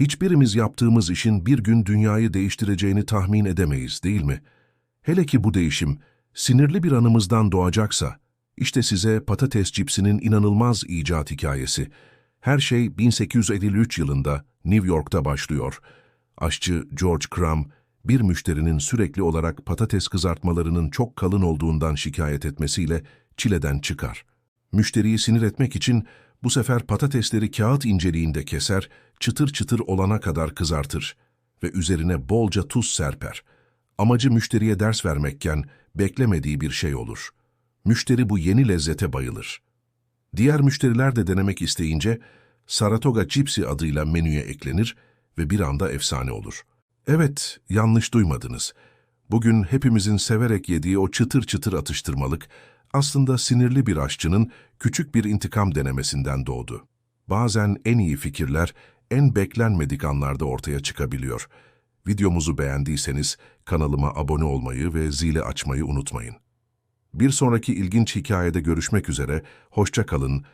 Hiçbirimiz yaptığımız işin bir gün dünyayı değiştireceğini tahmin edemeyiz, değil mi? Hele ki bu değişim sinirli bir anımızdan doğacaksa, işte size patates cipsinin inanılmaz icat hikayesi. Her şey 1853 yılında New York'ta başlıyor. Aşçı George Crumb, bir müşterinin sürekli olarak patates kızartmalarının çok kalın olduğundan şikayet etmesiyle çileden çıkar. Müşteriyi sinir etmek için bu sefer patatesleri kağıt inceliğinde keser, çıtır çıtır olana kadar kızartır ve üzerine bolca tuz serper. Amacı müşteriye ders vermekken beklemediği bir şey olur. Müşteri bu yeni lezzete bayılır. Diğer müşteriler de denemek isteyince Saratoga Cipsi adıyla menüye eklenir ve bir anda efsane olur. Evet, yanlış duymadınız. Bugün hepimizin severek yediği o çıtır çıtır atıştırmalık aslında sinirli bir aşçının küçük bir intikam denemesinden doğdu. Bazen en iyi fikirler en beklenmedik anlarda ortaya çıkabiliyor. Videomuzu beğendiyseniz kanalıma abone olmayı ve zili açmayı unutmayın. Bir sonraki ilginç hikayede görüşmek üzere, hoşça kalın,